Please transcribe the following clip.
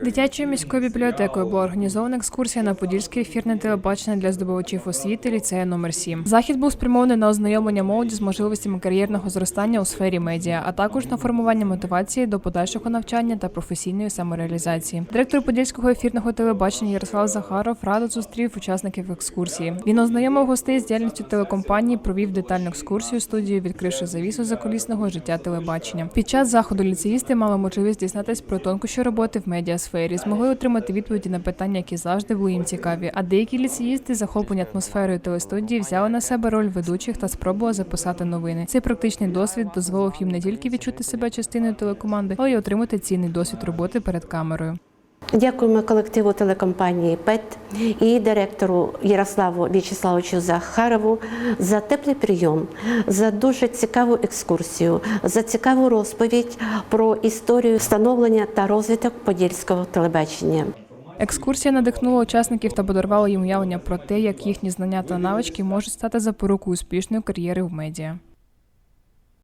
Дитячою міською бібліотекою була організована екскурсія на подільське ефірне телебачення для здобувачів освіти ліцею номер 7 Захід був спрямований на ознайомлення молоді з можливостями кар'єрного зростання у сфері медіа, а також на формування мотивації до подальшого навчання та професійної самореалізації. Директор подільського ефірного телебачення Ярослав Захаров радо зустрів учасників екскурсії. Він ознайомив гостей з діяльністю телекомпанії, провів детальну екскурсію студію, відкривши завісу закулісного життя телебачення. Під час заходу ліцеїсти мали можливість дізнатись про тонкощі роботи в медіасфері, змогли отримати відповіді на питання, які завжди були їм цікаві. А деякі ліцеїсти, захоплені атмосферою телестудії, взяли на себе роль ведучих та спробували записати новини. Цей практичний досвід дозволив їм не тільки відчути себе частиною телекоманди, але й отримати цінний досвід роботи перед камерою. Дякуємо колективу телекомпанії ПЕТ і директору Ярославу В'ячеславовичу Захарову за теплий прийом, за дуже цікаву екскурсію, за цікаву розповідь про історію встановлення та розвиток подільського телебачення. Екскурсія надихнула учасників та подарувала їм уявлення про те, як їхні знання та навички можуть стати запорукою успішної кар'єри в медіа.